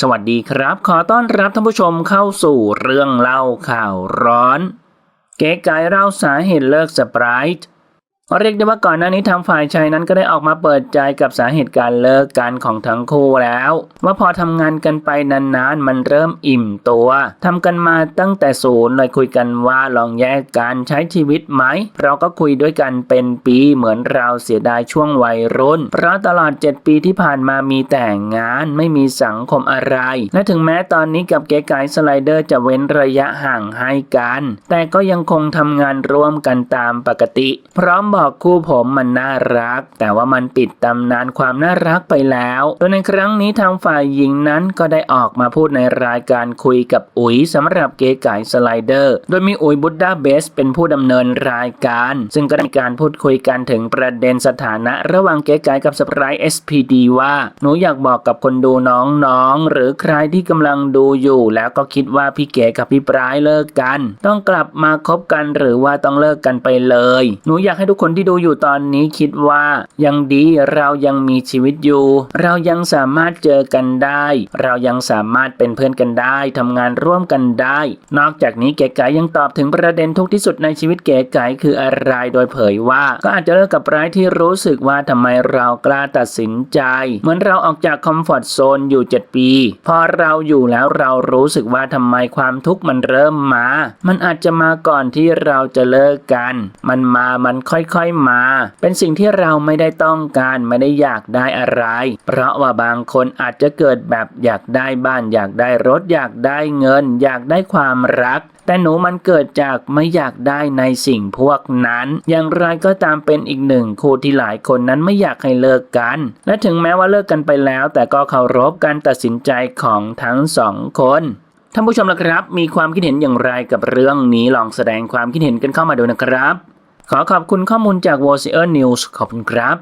สวัสดีครับ ขอต้อนรับท่านผู้ชมเข้าสู่เรื่องเล่าข่าวร้อน เก๋ไก่เล่าสาเหตุเลิกสปรายต์ เรียกได้ว่าก่อนหน้านี้ทางฝ่ายชายนั้นก็ได้ออกมาเปิดใจกับสาเหตุการเลิกกันของทั้งคู่แล้ว ว่าพอทำงานกันไปนานๆ มันเริ่มอิ่มตัวทำกันมาตั้งแต่ศูนย์เลยคุยกันว่าลองแยกกันใช้ชีวิตไหม เราก็คุยด้วยกันเป็นปีเหมือนเราเสียดายช่วงวัยรุ่น เพราะตลอด 7 ปีที่ผ่านมามีแต่งานไม่มีสังคมอะไร และถึงแม้ตอนนี้กับเก๋ไก่สไลเดอร์จะเว้นระยะห่างให้กัน แต่ก็ยังคงทำงานร่วมกันตามปกติ พร้อมบอกคู่ผมมันน่ารัก แต่ว่ามันปิดตำนานความน่ารักไปแล้วโดยในครั้งนี้ทางฝ่ายหญิงนั้นก็ได้ออกมาพูดในรายการคุยกับอุ๋ยสำหรับเก๋ไก่สไลเดอร์ โดยมีอุ๋ยบุดดาเบส เป็นผู้ดำเนินรายการ ซึ่งก็ได้มีการพูดคุยกันถึงประเด็นสถานะระหว่างเก๋ไก่กับสปราย SPD ว่า หนูอยากบอกกับคนดูน้องๆ หรือใครที่กำลังดูอยู่ แล้วก็คิดว่าพี่เก๋กับพี่ปรายเลิกกัน ต้องกลับมาคบกันหรือว่าต้องเลิกกันไปเลย หนูอยากให้ทุกคนนที่ดูอยู่ตอนนี้คิดว่ายังดีเรายังมีชีวิตอยู่ เรายังสามารถเจอกันได้ เรายังสามารถเป็นเพื่อนกันได้ทำงานร่วมกันได้ นอกจากนี้เก๋ไก่ยังตอบถึงประเด็นทุกที่สุดในชีวิตเก๋ไก่คืออะไรโดยเผยว่า ก็อาจจะเลิกกับร้ายที่รู้สึกว่าทำไมเรากล้าตัดสินใจ เหมือนเราออกจากคอมฟอร์ทโซนอยู่ 7 ปี พอเราอยู่แล้วเรารู้สึกว่าทำไมความทุกข์มันเริ่มมา มันอาจจะมาก่อนที่เราจะเลิกกัน มันมามันค่อยๆค่อยมา เป็นสิ่งที่เราไม่ได้ต้องการไม่ได้อยากได้อะไร เพราะว่าบางคนอาจจะเกิดแบบอยากได้บ้าน อยากได้รถ อยากได้เงิน อยากได้ความรักแต่หนูมันเกิดจากไม่อยากได้ในสิ่งพวกนั้น อย่างไรก็ตามเป็นอีกหนึ่งคู่ที่หลายคนนั้นไม่อยากให้เลิกกัน และถึงแม้ว่าเลิกกันไปแล้ว แต่ก็เคารพการตัดสินใจของทั้งสองคนท่านผู้ชมละครับ มีความคิดเห็นอย่างไรกับเรื่องนี้ลองแสดงความคิดเห็นกันเข้ามาดูนะครับ ขอขอบคุณข้อมูลจาก w o c e r News ขอบคุณครับ